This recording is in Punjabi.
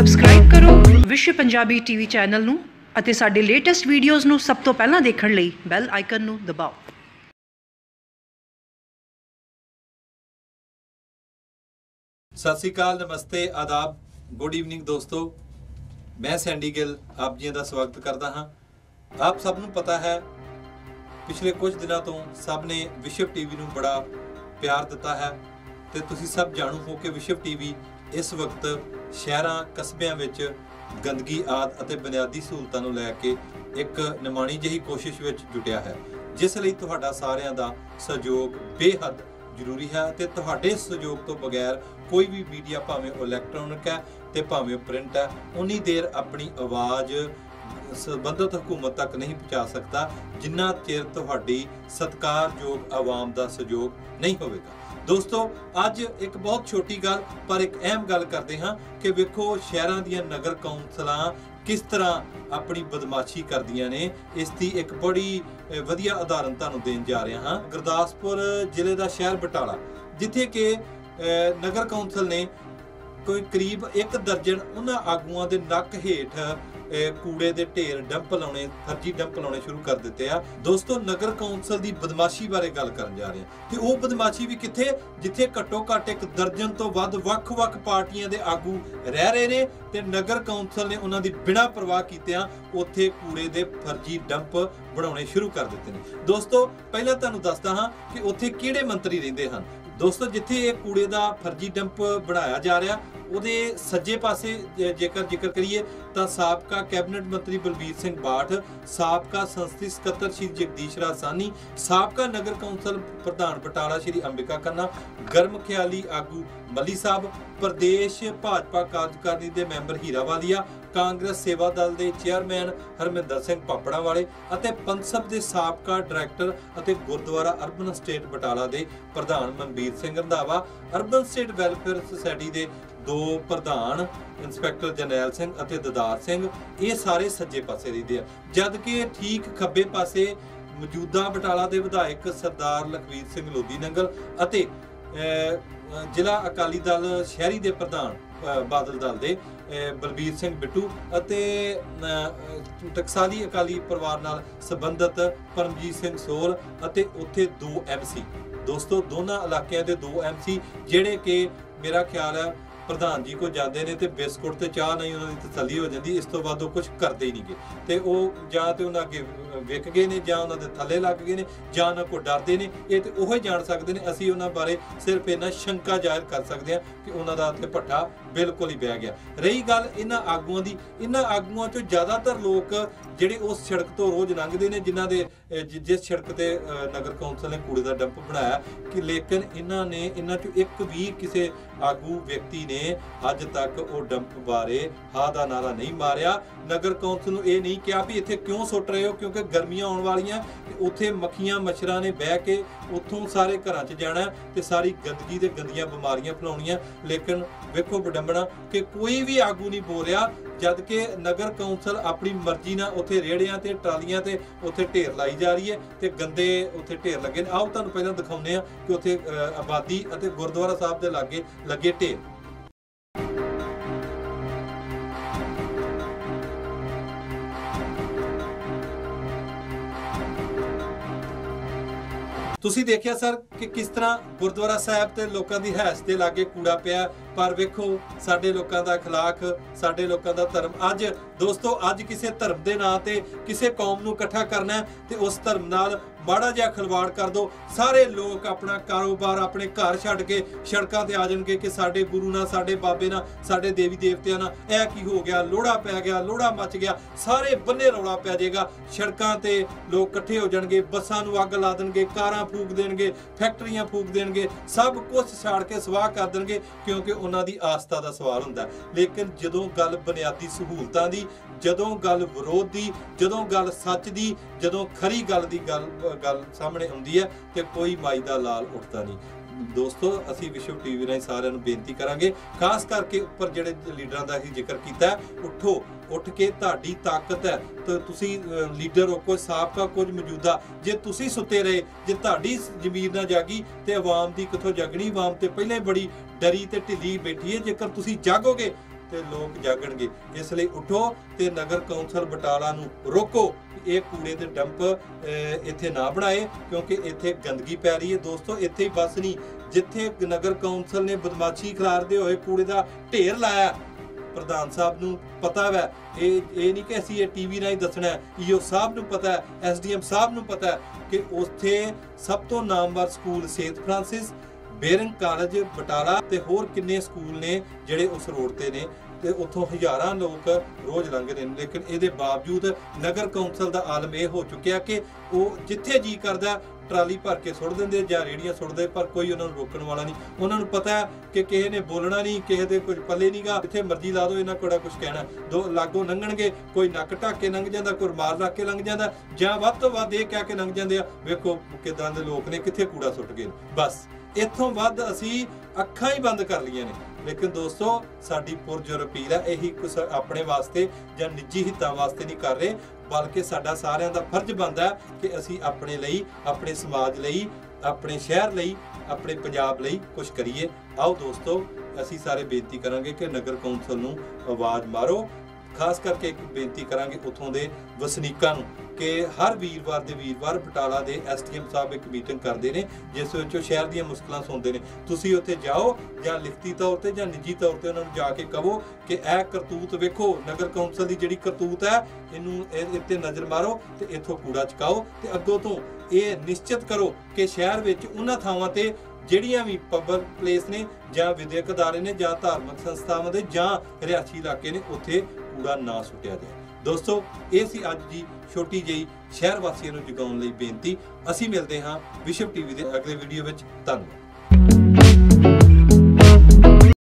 ਸਬਸਕ੍ਰਾਈਬ ਕਰੋ ਵਿਸ਼ਵ ਪੰਜਾਬੀ ਟੀਵੀ ਚੈਨਲ ਨੂੰ ਅਤੇ ਸਾਡੇ ਲੇਟੈਸਟ ਵੀਡੀਓਜ਼ ਨੂੰ ਸਭ ਤੋਂ ਪਹਿਲਾਂ ਦੇਖਣ ਲਈ ਬੈਲ ਆਈਕਨ ਨੂੰ ਦਬਾਓ। ਸਤਿ ਸ੍ਰੀ ਅਕਾਲ, ਨਮਸਤੇ, ਆਦਾਬ ਗੁੱਡ ਈਵਨਿੰਗ ਦੋਸਤੋ। ਮੈਂ ਸੈਂਡੀ ਗਿੱਲ, ਆਪ ਜੀ ਦਾ ਸਵਾਗਤ ਕਰਦਾ ਹਾਂ। ਆਪ ਸਭ ਨੂੰ ਪਤਾ ਹੈ, ਪਿਛਲੇ ਕੁਝ ਦਿਨਾਂ ਤੋਂ ਸਭ ਨੇ ਵਿਸ਼ਵ ਟੀਵੀ ਨੂੰ ਬੜਾ ਪਿਆਰ ਦਿੱਤਾ ਹੈ ਤੇ ਤੁਸੀਂ ਸਭ ਜਾਣੂ ਹੋ ਕਿ ਵਿਸ਼ਵ ਟੀਵੀ ਇਸ ਵਕਤ ਸ਼ਹਿਰਾਂ, ਕਸਬਿਆਂ ਵਿੱਚ ਗੰਦਗੀ, ਆਦ ਅਤੇ ਬੁਨਿਆਦੀ ਸਹੂਲਤਾਂ ਨੂੰ ਲੈ ਕੇ ਇੱਕ ਨਿਮਾਣੀ ਜਿਹੀ ਕੋਸ਼ਿਸ਼ ਵਿੱਚ ਜੁਟਿਆ ਹੈ, ਜਿਸ ਲਈ ਤੁਹਾਡਾ ਸਾਰਿਆਂ ਦਾ ਸਹਿਯੋਗ ਬੇਹੱਦ ਜ਼ਰੂਰੀ ਹੈ ਤੇ ਤੁਹਾਡੇ ਸਹਿਯੋਗ ਤੋਂ ਬਗੈਰ ਕੋਈ ਵੀ ਮੀਡੀਆ ਭਾਵੇਂ ਉਹ ਇਲੈਕਟ੍ਰੋਨਿਕ ਹੈ ਤੇ ਭਾਵੇਂ ਪ੍ਰਿੰਟ ਹੈ, ਉਨੀ ਦੇਰ ਆਪਣੀ ਆਵਾਜ਼ ਸੰਬੰਧਿਤ ਹਕੂਮਤ ਤੱਕ ਨਹੀਂ ਪਹੁੰਚਾ ਸਕਦਾ, ਜਿੰਨਾ ਚਿਰ ਤੁਹਾਡੀ ਸਤਿਕਾਰਯੋਗ ਆਵਾਮ ਦਾ ਸਹਿਯੋਗ ਨਹੀਂ ਹੋਵੇਗਾ। ਦੋਸਤੋ, ਅੱਜ ਇੱਕ ਬਹੁਤ ਛੋਟੀ ਗੱਲ, ਪਰ ਇੱਕ ਅਹਿਮ ਗੱਲ ਕਰਦੇ ਹਾਂ ਕਿ ਵੇਖੋ ਸ਼ਹਿਰਾਂ ਦੀਆਂ ਨਗਰ ਕੌਂਸਲਾਂ ਕਿਸ ਤਰ੍ਹਾਂ ਆਪਣੀ ਬਦਮਾਸ਼ੀ ਕਰਦੀਆਂ ਨੇ। ਇਸ ਦੀ ਇੱਕ ਬੜੀ ਵਧੀਆ ਉਦਾਹਰਨ ਤੁਹਾਨੂੰ ਦੇਣ ਜਾ ਰਿਹਾ ਹਾਂ। ਗੁਰਦਾਸਪੁਰ ਜ਼ਿਲ੍ਹੇ ਦਾ ਸ਼ਹਿਰ ਬਟਾਲਾ, ਜਿੱਥੇ ਕਿ ਨਗਰ ਕੌਂਸਲ ਨੇ ਕੋਈ ਕਰੀਬ ਇੱਕ ਦਰਜਨ ਉਹਨਾਂ ਆਗੂਆਂ ਦੇ ਨੱਕ ਹੇਠ ਕੂੜੇ ਦੇ ਢੇਰ ਡੰਪ ਲਾਉਣੇ, ਫਰਜੀ ਡੰਪ ਲਾਉਣੇ ਸ਼ੁਰੂ ਕਰ ਦਿੱਤੇ ਆ। ਦੋਸਤੋ, ਨਗਰ ਕੌਂਸਲ ਦੀ ਬਦਮਾਸ਼ੀ ਬਾਰੇ ਗੱਲ ਕਰਨ ਜਾ ਰਹੇ ਹਾਂ। ਤੇ ਉਹ ਬਦਮਾਸ਼ੀ ਵੀ ਕਿੱਥੇ? ਜਿੱਥੇ ਘੱਟੋ ਘੱਟ ਇੱਕ ਦਰਜਨ ਤੋਂ ਵੱਧ ਵੱਖ-ਵੱਖ ਪਾਰਟੀਆਂ ਦੇ ਆਗੂ ਰਹਿ ਰਹੇ ਨੇ ਤੇ ਨਗਰ ਕੌਂਸਲ ਨੇ ਉਹਨਾਂ ਦੀ ਬਿਨਾਂ ਪਰਵਾਹ ਕੀਤਿਆਂ ਉੱਥੇ ਕੂੜੇ ਦੇ ਫਰਜੀ ਡੰਪ ਬਣਾਉਣੇ ਸ਼ੁਰੂ ਕਰ ਦਿੱਤੇ ਨੇ। ਦੋਸਤੋ, ਪਹਿਲਾਂ ਤੁਹਾਨੂੰ ਦੱਸਦਾ ਹਾਂ ਕਿ ਉੱਥੇ ਕਿਹੜੇ ਮੰਤਰੀ ਰਹਿੰਦੇ ਹਨ? ਦੋਸਤੋ, ਜਿੱਥੇ ਇਹ ਕੂੜੇ ਦਾ ਫਰਜੀ ਡੰਪ ਬਣਾਇਆ ਜਾ ਰਿਹਾ, ਉਹਦੇ ਸੱਜੇ ਪਾਸੇ ਜੇਕਰ ਜ਼ਿਕਰ ਕਰੀਏ, ਤਾਂ ਸਾਬਕਾ ਕੈਬਨਿਟ ਮੰਤਰੀ ਬਲਬੀਰ ਸਿੰਘ ਬਾਠ, ਸਾਬਕਾ ਸੰਸਦੀ ਸਕੱਤਰ ਸ਼੍ਰੀ ਜਗਦੀਸ਼ ਰਾਜਾਨੀ ਸਾਬਕਾ ਨਗਰ ਕੌਂਸਲ ਪ੍ਰਧਾਨ ਬਟਾਲਾ ਸ਼੍ਰੀ ਅੰਬਿਕਾ ਕੰਨਾ ਗਰਮ ਖਿਆਲੀ ਆਗੂ ਮੱਲੀ ਸਾਹਿਬ, ਪ੍ਰਦੇਸ਼ ਭਾਜਪਾ ਕਾਰਜਕਾਰਨੀ ਦੇ ਮੈਂਬਰ ਹੀਰਾ ਵਾਲੀਆ ਕਾਂਗਰਸ ਸੇਵਾ ਦਲ ਦੇ ਚੇਅਰਮੈਨ ਹਰਮਿੰਦਰ ਸਿੰਘ ਪਾਪੜਾ ਵਾਲੇ ਅਤੇ ਪੰਸਬ ਦੇ ਸਾਬਕਾ ਡਾਇਰੈਕਟਰ ਅਤੇ ਗੁਰਦੁਆਰਾ ਅਰਬਨ ਸਟੇਟ ਬਟਾਲਾ ਦੇ ਪ੍ਰਧਾਨ Manbir Singh Randhawa, urban estate welfare society ਦੇ ਦੋ ਪ੍ਰਧਾਨ ਇੰਸਪੈਕਟਰ ਜਰਨੈਲ ਸਿੰਘ ਅਤੇ ਦਦਾਰ ਸਿੰਘ, ਇਹ ਸਾਰੇ ਸੱਜੇ ਪਾਸੇ ਰਹਿੰਦੇ ਆ। ਜਦ ਕਿ ਠੀਕ ਖੱਬੇ ਪਾਸੇ ਮੌਜੂਦਾ ਬਟਾਲਾ ਦੇ ਵਿਧਾਇਕ ਸਰਦਾਰ ਲਖਵੀਰ ਸਿੰਘ ਲੋਧੀ ਨੰਗਲ ਅਤੇ ਜ਼ਿਲ੍ਹਾ ਅਕਾਲੀ ਦਲ ਸ਼ਹਿਰੀ ਦੇ ਪ੍ਰਧਾਨ ਬਾਦਲ ਦਲ ਦੇ ਬਲਬੀਰ ਸਿੰਘ ਬਿੱਟੂ ਅਤੇ ਟਕਸਾਲੀ ਅਕਾਲੀ ਪਰਿਵਾਰ ਨਾਲ ਸੰਬੰਧਿਤ ਪਰਮਜੀਤ ਸਿੰਘ ਸੋਲ ਅਤੇ ਉੱਥੇ ਦੋ ਐਮਸੀ ਦੋਸਤੋ, ਦੋਨਾਂ ਇਲਾਕਿਆਂ ਦੇ ਦੋ ਐਮਸੀ ਜਿਹੜੇ ਕਿ ਮੇਰਾ ਖਿਆਲ ਹੈ ਪ੍ਰਧਾਨ ਜੀ ਕੋ ਜਾਂਦੇ ਨੇ ਤੇ ਬਿਸਕੁਟ ਤੇ ਚਾਹ ਨਹੀਂ ਉਹਨਾਂ ਦੀ ਤਸੱਲੀ ਹੋ ਜਾਂਦੀ, ਇਸ ਤੋਂ ਬਾਅਦ ਉਹ ਕੁਝ ਕਰਦੇ ਹੀ ਨਹੀਂਗੇ ਤੇ ਉਹ ਜਾਂ ਤੇ ਉਹਨਾਂ ਅੱਗੇ ਵਿਕ ਗਏ ਨੇ, ਜਾਂ ਉਹਨਾਂ ਦੇ ਥੱਲੇ ਲੱਗ ਗਏ ਨੇ, ਜਾਂ ਉਹਨਾਂ ਕੋ ਡਰਦੇ ਨੇ। ਇਹ ਤੇ ਉਹ ਹੀ ਜਾਣ ਸਕਦੇ ਨੇ, ਅਸੀਂ ਉਹਨਾਂ ਬਾਰੇ ਸਿਰਫ ਇਹਨਾਂ ਸ਼ੰਕਾ ਜ਼ਾਹਿਰ ਕਰ ਸਕਦੇ ਹਾਂ ਕਿ ਉਹਨਾਂ ਦਾ ਤੇ ਭੱਠਾ ਬਿਲਕੁਲ ਹੀ ਬਹਿ ਗਿਆ। ਰਹੀ ਗੱਲ ਇਹਨਾਂ ਆਗੂਆਂ ਦੀ, ਇਹਨਾਂ ਆਗੂਆਂ ਚੋਂ ਜ਼ਿਆਦਾਤਰ ਲੋਕ ਜਿਹੜੇ ਉਸ ਸੜਕ ਤੋਂ ਰੋਜ਼ ਲੰਘਦੇ ਨੇ, ਜਿਨ੍ਹਾਂ ਦੇ ਜਿਸ ਸੜਕ ਤੇ ਨਗਰ ਕੌਂਸਲ ਨੇ ਕੂੜੇ ਦਾ ਡੰਪ ਬਣਾਇਆ, ਕਿ ਲੇਕਿਨ ਇਹਨਾਂ ਨੇ, ਇਹਨਾਂ ਚੋਂ ਇੱਕ ਵੀ ਕਿਸੇ ਆਗੂ ਵਿਅਕਤੀ ਨੇ ਅੱਜ ਤੱਕ ਉਹ ਡੰਪ ਬਾਰੇ ਹਾਂ ਦਾ ਨਾਰਾ ਨਹੀਂ ਮਾਰਿਆ। ਨਗਰ ਕੌਂਸਲ ਨੂੰ ਇਹ ਨਹੀਂ ਕਿਹਾ ਵੀ ਇੱਥੇ ਕਿਉਂ ਸੁੱਟ ਰਹੇ ਹੋ, ਕਿਉਂਕਿ ਗਰਮੀਆਂ ਆਉਣ ਵਾਲੀਆਂ ਤੇ ਉੱਥੇ ਮੱਖੀਆਂ, ਮੱਛਰਾਂ ਨੇ ਬਹਿ ਕੇ ਉੱਥੋਂ ਸਾਰੇ ਘਰਾਂ 'ਚ ਜਾਣਾ ਤੇ ਸਾਰੀ ਗੰਦਗੀ ਤੇ ਗੰਦੀਆਂ ਬਿਮਾਰੀਆਂ ਫੈਲਾਉਣੀਆਂ। ਲੇਕਿਨ ਵੇਖੋ ਬਡੰਬਣਾ ਕਿ ਕੋਈ ਵੀ ਆਗੂ ਨਹੀਂ ਬੋਲ ਰਿਹਾ। ਜਦ ਕਿ ਨਗਰ ਕੌਂਸਲ ਆਪਣੀ ਮਰਜ਼ੀ ਨਾਲ ਉੱਥੇ ਰੇੜਿਆਂ ਤੇ ਟਰਾਲੀਆਂ ਤੇ ਉੱਥੇ ਢੇਰ ਲਾਈ ਜਾ ਰਹੀ ਹੈ ਤੇ ਗੰਦੇ ਉੱਥੇ ਢੇਰ ਲੱਗੇ ਨੇ। ਆਓ ਤੁਹਾਨੂੰ ਪਹਿਲਾਂ ਦਿਖਾਉਂਦੇ ਆ ਕਿ ਉੱਥੇ ਅ, ਆਬਾਦੀ ਅਤੇ ਗੁਰਦੁਆਰਾ ਸਾਹਿਬ ਦੇ ਲਾਗੇ ਲੱਗੇ ਢੇਰ। ਤੁਸੀਂ ਦੇਖਿਆ ਸਰ ਕਿ ਕਿਸ ਤਰ੍ਹਾਂ ਗੁਰਦੁਆਰਾ ਸਾਹਿਬ ਤੇ ਲੋਕਾਂ ਦੀ ਹੈਸ ਦੇ ਲਾਗੇ ਕੂੜਾ ਪਿਆ ਪਰ ਵੇਖੋ ਸਾਡੇ ਲੋਕਾਂ ਦਾ اخلاق ਸਾਡੇ ਲੋਕਾਂ ਦਾ ਧਰਮ ਅੱਜ ਦੋਸਤੋ ਅੱਜ ਕਿਸੇ ਧਰਮ ਦੇ ਨਾਂ ਤੇ ਕਿਸੇ ਕੌਮ ਨੂੰ ਇਕੱਠਾ ਕਰਨਾ ਹੈ ਤੇ ਉਸ ਧਰਮ ਨਾਲ ਮਾੜਾ ਜਿਹਾ ਖਿਲਵਾੜ ਕਰ ਦੋ ਸਾਰੇ ਲੋਕ ਆਪਣਾ ਕਾਰੋਬਾਰ ਆਪਣੇ ਘਰ ਛੱਡ ਕੇ ਸੜਕਾਂ ਤੇ ਆ ਜਾਣਗੇ ਕਿ ਸਾਡੇ ਗੁਰੂ ਨਾਲ, ਸਾਡੇ ਬਾਬੇ ਨਾਲ, ਸਾਡੇ ਦੇਵੀ ਦੇਵਤਿਆਂ ਨਾਲ ਇਹ ਕੀ ਹੋ ਗਿਆ? ਲੋੜਾ ਪੈ ਗਿਆ, ਲੋੜਾ ਮੱਚ ਗਿਆ, ਸਾਰੇ ਬੰਨੇ ਰੌਲਾ ਪੈ ਜਾਏਗਾ। ਸੜਕਾਂ ਤੇ ਲੋਕ ਇਕੱਠੇ ਹੋ ਜਾਣਗੇ, ਬੱਸਾਂ ਨੂੰ ਅੱਗ ਲਾ ਦੇਣਗੇ, ਕਾਰਾਂ ਫੂਕ ਦੇਣਗੇ, ਫੈਕਟਰੀਆਂ ਫੂਕ ਦੇਣਗੇ, ਸਭ ਕੁਝ ਛਾੜ ਕੇ ਸਵਾਹ ਕਰ ਦੇਣਗੇ, ਕਿਉਂਕਿ ਉਹਨਾਂ ਦੀ ਆਸਥਾ ਦਾ ਸਵਾਲ ਹੁੰਦਾ ਲੇਕਿਨ ਜਦੋਂ ਗੱਲ ਬੁਨਿਆਦੀ ਸਹੂਲਤਾਂ ਦੀ, ਜਦੋਂ ਗੱਲ ਵਿਰੋਧ ਦੀ, ਜਦੋਂ ਗੱਲ ਸੱਚ ਦੀ, ਜਦੋਂ ਖਰੀ ਗੱਲ ਦੀ ਗੱਲ ਗੱਲ ਸਾਹਮਣੇ ਆਉਂਦੀ ਹੈ ਤੇ ਕੋਈ ਮਾਈ ਦਾ ਲਾਲ ਉੱਠਦਾ ਨਹੀਂ। ਦੋਸਤੋ, ਅਸੀਂ ਵਿਸ਼ਵ ਟੀਵੀ ਰਾਹੀਂ ਸਾਰਿਆਂ ਨੂੰ ਬੇਨਤੀ ਕਰਾਂਗੇ, ਖਾਸ ਕਰਕੇ ਉੱਪਰ ਜਿਹੜੇ ਲੀਡਰਾਂ ਦਾ ਅਸੀਂ ਜ਼ਿਕਰ ਕੀਤਾ ਉੱਠੋ, ਉੱਠ ਕੇ ਤੁਹਾਡੀ ਤਾਕਤ ਹੈ। ਤੇ ਤੁਸੀਂ ਲੀਡਰ ਹੋ, ਕੋਈ ਸਾਬਕਾ, ਕੁਝ ਮੌਜੂਦਾ, ਜੇ ਤੁਸੀਂ ਸੁੱਤੇ ਰਹੇ, ਜੇ ਤੁਹਾਡੀ ਜ਼ਮੀਰ ਨਾ ਜਾਗੀ, ਤੇ ਆਵਾਮ ਦੀ ਕਿੱਥੋਂ ਜਾਗਣੀ? ਆਵਾਮ ਤੇ ਪਹਿਲਾਂ ਹੀ ਬੜੀ ਡਰੀ ਤੇ ਢਿੱਲੀ ਬੈਠੀ ਹੈ। ਜੇਕਰ ਤੁਸੀਂ ਜਾਗੋਗੇ ਤੇ ਲੋਕ ਜਾਗਣਗੇ। ਇਸ ਲਈ ਉਠੋ ਤੇ ਨਗਰ ਕੌਂਸਲ ਬਟਾਲਾ ਨੂੰ ਰੋਕੋ ਇਹ ਕੂੜੇ ਦੇ ਡੰਪ ਇੱਥੇ ਨਾ ਬਣਾਏ, ਕਿਉਂਕਿ ਇੱਥੇ ਗੰਦਗੀ ਪੈ ਰਹੀ ਹੈ। ਦੋਸਤੋ, ਇੱਥੇ ਹੀ ਬਸ ਨਹੀਂ, ਜਿੱਥੇ ਨਗਰ ਕੌਂਸਲ ਨੇ ਬਦਮਾਸ਼ੀ ਖਿਲਾਰਦੇ ਹੋਏ ਕੂੜੇ ਦਾ ਢੇਰ ਲਾਇਆ, ਪ੍ਰਧਾਨ ਸਾਹਿਬ ਨੂੰ ਪਤਾ ਵੈ। ਇਹ ਇਹ ਨਹੀਂ ਕਿ ਅਸੀਂ ਇਹ ਟੀਵੀ ਰਾਹੀਂ ਦੱਸਣਾ ਹੈ। ਈਓ ਸਾਹਿਬ ਨੂੰ ਪਤਾ ਹੈ, ਐਸਡੀਐਮ ਸਾਹਿਬ ਨੂੰ ਪਤਾ ਹੈ ਕਿ ਉੱਥੇ ਸਭ ਤੋਂ ਨਾਮਵਰ school saint Francis Baring college, Batala ਤੇ ਹੋਰ ਕਿੰਨੇ ਸਕੂਲ ਨੇ ਜਿਹੜੇ ਉਸ ਰੋਡ ਤੇ ਨੇ ਤੇ ਉੱਥੋਂ ਹਜ਼ਾਰਾਂ ਲੋਕ ਰੋਜ਼ ਲੰਘਦੇ ਨੇ। ਲੇਕਿਨ ਇਹਦੇ ਬਾਵਜੂਦ ਨਗਰ ਕੌਂਸਲ ਦਾ ਆਲਮ ਇਹ ਹੋ ਚੁੱਕਿਆ ਕਿ ਉਹ ਜਿੱਥੇ ਜੀ ਕਰਦਾ ਟਰਾਲੀ ਭਰ ਕੇ ਸੁੱਟ ਦਿੰਦੇ ਜਾਂ ਰੇੜੀਆਂ ਸੁੱਟਦੇ, ਪਰ ਕੋਈ ਉਹਨਾਂ ਨੂੰ ਰੋਕਣ ਵਾਲਾ ਨਹੀਂ। ਉਹਨਾਂ ਨੂੰ ਪਤਾ ਹੈ ਕਿ ਕਿਸੇ ਨੇ ਬੋਲਣਾ ਨਹੀਂ, ਕਿਸੇ ਦੇ ਕੁਝ ਪੱਲੇ ਨਹੀਂਗਾ ਜਿੱਥੇ ਮਰਜ਼ੀ ਲਾ ਦਿਓ, ਇਹਨਾਂ ਕੋੜਾ ਕੁਝ ਕਹਿਣਾ। ਦੋ ਲਾਗੋਂ ਲੰਘਣਗੇ, ਕੋਈ ਨੱਕ ਢੱਕ ਕੇ ਲੰਘ ਜਾਂਦਾ, ਕੋਈ ਰੁਮਾਲ ਰੱਖ ਕੇ ਲੰਘ ਜਾਂਦਾ, ਜਾਂ ਵੱਧ ਤੋਂ ਵੱਧ ਇਹ ਕਹਿ ਕੇ ਲੰਘ ਜਾਂਦੇ ਆ, ਵੇਖੋ ਕਿਦਾਂ ਦੇ ਲੋਕ ਨੇ, ਕਿੱਥੇ ਕੂੜਾ ਸੁੱਟ ਗਏ ਬਸ, ਇੱਥੋਂ ਵੱਧ ਅਸੀਂ ਅੱਖਾਂ ਹੀ ਬੰਦ ਕਰ ਲਈਆਂ ਨੇ। ਲੇਕਿਨ ਦੋਸਤੋ, ਸਾਡੀ ਪੁਰਜੋਰ ਅਪੀਲ ਹੈ, ਇਹੀ ਕੁਛ ਆਪਣੇ ਵਾਸਤੇ ਜਾਂ ਨਿੱਜੀ ਹਿੱਤਾਂ ਵਾਸਤੇ ਨਹੀਂ ਕਰ ਰਹੇ। ਬਲਕਿ ਸਾਡਾ ਸਾਰਿਆਂ ਦਾ ਫਰਜ਼ ਬਣਦਾ ਕਿ ਅਸੀਂ ਆਪਣੇ ਲਈ, ਆਪਣੇ ਸਮਾਜ ਲਈ, ਆਪਣੇ ਸ਼ਹਿਰ ਲਈ, ਆਪਣੇ ਪੰਜਾਬ ਲਈ ਕੁਝ ਕਰੀਏ। ਆਓ ਦੋਸਤੋ, ਅਸੀਂ ਸਾਰੇ ਬੇਨਤੀ ਕਰਾਂਗੇ ਕਿ ਨਗਰ ਕੌਂਸਲ ਨੂੰ ਆਵਾਜ਼ ਮਾਰੋ ਖਾਸ ਕਰਕੇ ਇੱਕ ਬੇਨਤੀ ਕਰਾਂਗੇ ਉਥੋਂ ਦੇ ਵਸਨੀਕਾਂ ਨੂੰ ਕਿ ਹਰ ਵੀਰਵਾਰ ਦੇ ਵੀਰਵਾਰ ਬਟਾਲਾ ਦੇ ਐਸਟੀਐਮ ਸਾਹਿਬ ਇੱਕ ਮੀਟਿੰਗ ਕਰਦੇ ਨੇ, ਜਿਸ ਵਿੱਚ ਉਹ ਸ਼ਹਿਰ ਦੀਆਂ ਮੁਸ਼ਕਲਾਂ ਸੁਣਦੇ ਨੇ। ਤੁਸੀਂ ਉੱਥੇ ਜਾਓ ਜਾਂ ਲਿਖਤੀ ਤੌਰ ਤੇ ਜਾਂ ਨਿੱਜੀ ਤੌਰ ਤੇ ਉਹਨਾਂ ਨੂੰ ਜਾ ਕੇ ਕਹੋ ਕਿ ਇਹ ਕਰਤੂਤ ਵੇਖੋ, ਨਗਰ ਕੌਂਸਲ ਦੀ ਜਿਹੜੀ ਕਰਤੂਤ ਹੈ, ਇਹਨੂੰ ਇਹ ਇੱਥੇ ਨਜ਼ਰ ਮਾਰੋ ਤੇ ਇੱਥੋਂ ਕੂੜਾ ਚਕਾਓ ਤੇ ਅੱਗੋਂ ਤੋਂ ਇਹ ਨਿਸ਼ਚਿਤ ਕਰੋ ਕਿ ਸ਼ਹਿਰ ਵਿੱਚ ਉਹਨਾਂ ਥਾਵਾਂ ਤੇ ਜਿਹੜੀਆਂ ਵੀ ਪਬਲਿਕ ਪਲੇਸ ਨੇ ਜਾਂ ਵਿਦਿਅਕ ਅਦਾਰੇ ਨੇ ਜਾਂ ਧਾਰਮਿਕ ਸੰਸਥਾਵਾਂ ਦੇ ਜਾਂ ਰਿਹਾਇਸ਼ੀ ਇਲਾਕੇ ਨੇ, ਉੱਥੇ ਕੂੜਾ ਨਾ ਸੁੱਟਿਆ ਜਾਏ। ਦੋਸਤੋ, ਇਹ ਸੀ ਅੱਜ ਦੀ ਛੋਟੀ ਜਿਹੀ ਸ਼ਹਿਰ ਵਾਸੀਆਂ ਨੂੰ ਜਗਾਉਣ ਲਈ ਬੇਨਤੀ। ਅਸੀਂ ਮਿਲਦੇ ਹਾਂ ਵਿਸ਼ਵ ਟੀਵੀ ਦੇ ਅਗਲੇ ਵੀਡੀਓ ਵਿੱਚ। ਧੰਨਵਾਦ।